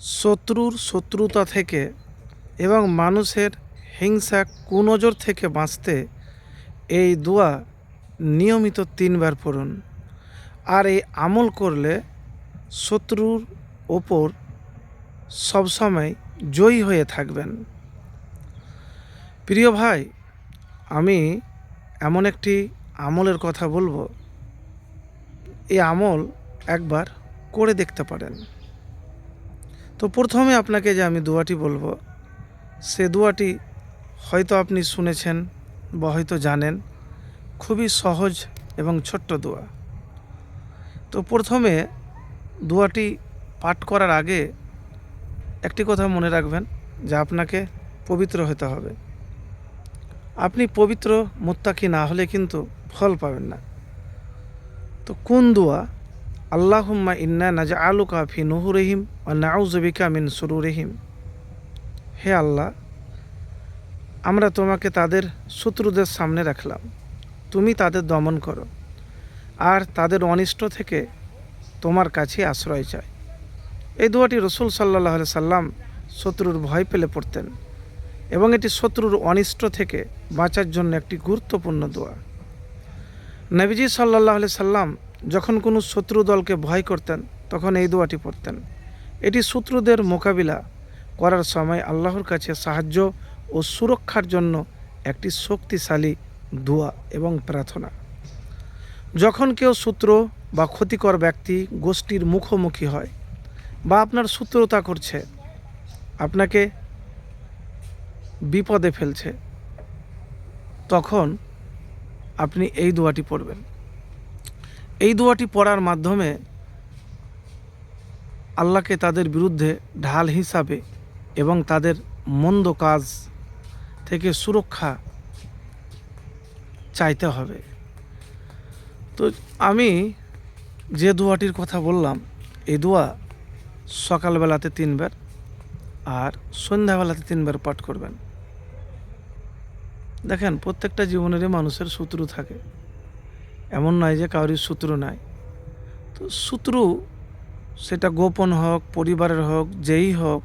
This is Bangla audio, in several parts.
শত্রুর শত্রুতা থেকে এবং মানুষের হিংসা কুনজর থেকে বাঁচতে এই দোয়া নিয়মিত তিনবার পড়ুন। আর এই আমল করলে শত্রুর ওপর সবসময় জয়ী হয়ে থাকবেন। প্রিয় ভাই, আমি এমন একটি আমলের কথা বলব। এই আমল একবার করে দেখতে পারেন। তো প্রথমে আপনাকে যে আমি দোয়াটি বলব, সে দোয়াটি হয়তো আপনি শুনেছেন বা হয়তো জানেন। খুবই সহজ এবং ছোট্ট দোয়া। তো প্রথমে দোয়াটি পাঠ করার আগে একটি কথা মনে রাখবেন, যে আপনাকে পবিত্র হতে হবে। আপনি পবিত্র মোত্তাকি না হলে কিন্তু ফল পাবেন না। তো কোন দোয়া? আল্লাহুম্মা ইন্না নাজা আলু কাফি নুহুরহিম ও নাউজবিকা মিন সুরুরহিম। হে আল্লাহ, আমরা তোমাকে তাদের শত্রুদের সামনে রাখলাম। তুমি তাদের দমন করো, আর তাদের অনিষ্ট থেকে তোমার কাছে আশ্রয় চাই। এই দোয়াটি রসুল সাল্লাহ সাল্লাম শত্রুর ভয় পেলে পড়তেন, এবং এটি শত্রুর অনিষ্ট থেকে বাঁচার জন্য একটি গুরুত্বপূর্ণ দোয়া। নবীজি সাল্লাহ সাল্লাম যখন কোনো শত্রু দলকে ভয় করতেন, তখন এই দোয়াটি পড়তেন। এটি শত্রুদের মোকাবিলা করার সময় আল্লাহর কাছে সাহায্য ও সুরক্ষার জন্য একটি শক্তিশালী দোয়া এবং প্রার্থনা। যখন কেউ সূত্র বা ক্ষতিকর ব্যক্তি গোষ্ঠীর মুখোমুখি হয় বা আপনার সূত্রতা করছে, আপনাকে বিপদে ফেলছে, তখন আপনি এই দোয়াটি পড়বেন। এই দোয়াটি পড়ার মাধ্যমে আল্লাহকে তাদের বিরুদ্ধে ঢাল হিসাবে এবং তাদের মন্দ কাজ থেকে সুরক্ষা চাইতে হবে। তো আমি যে দোয়াটির কথা বললাম, এই দোয়া সকালবেলাতে তিনবার আর সন্ধ্যাবেলাতে তিনবার পাঠ করবেন। দেখেন, প্রত্যেকটা জীবনেরই মানুষের শত্রু থাকে। এমন নয় যে কারোর শত্রু নাই। তো শত্রু সেটা গোপন হোক, পরিবারের হোক, যেই হোক,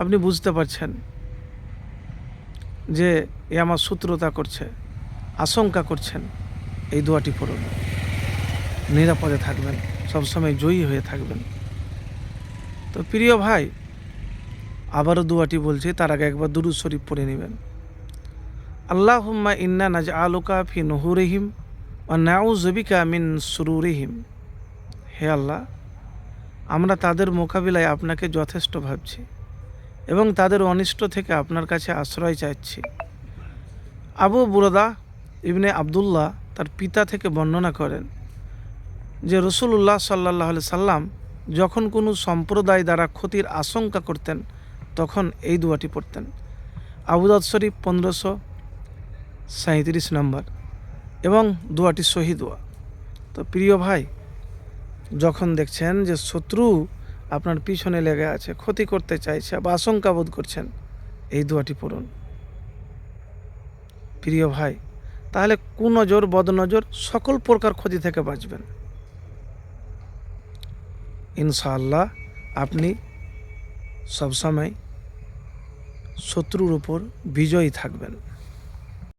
আপনি বুঝতে পারছেন যে এ আমার শত্রুতা করছে, আশঙ্কা করছেন এই দোয়াটি পড়ুন। নিরাপদে থাকবেন, সবসময় জয়ী হয়ে থাকবেন। তো প্রিয় ভাই, আবারও দোয়াটি বলছি, তার আগে একবার দুরুদ শরীফ পড়ে নেবেন। আল্লাহ হুম্মা ইন্না নাজ আলুকা ফি নুহুরিহিম নাউজবিকা মিন সুরুরিহিম। হে আল্লাহ, আমরা তাদের মোকাবিলায় আপনাকে যথেষ্ট ভাবছি এবং তাদের অনিষ্ট থেকে আপনার কাছে আশ্রয় চাইছি। আবু বুরদা ইবনে আবদুল্লাহ তার পিতা থেকে বর্ণনা করেন যে রসুল্লাহ সাল্লাহ সাল্লাম যখন কোনো সম্প্রদায় দ্বারা ক্ষতির আশঙ্কা করতেন, তখন এই দুয়াটি পড়তেন। আবুদাদ শরীফ পনেরোশো সাঁত্রিশ নম্বর। এবং দোয়াটি সহি দোয়া। তো প্রিয় ভাই, যখন দেখছেন যে শত্রু আপনার পিছনে লেগে আছে, ক্ষতি করতে চাইছে বা আশঙ্কা বোধ করছেন, এই দোয়াটি পড়ুন। প্রিয় ভাই, তাহলে কুনজর, বদনজর সকল প্রকার ক্ষতি থেকে বাঁচবেন। ইনশাআল্লাহ আপনি সবসময় শত্রুর উপর বিজয়ী থাকবেন।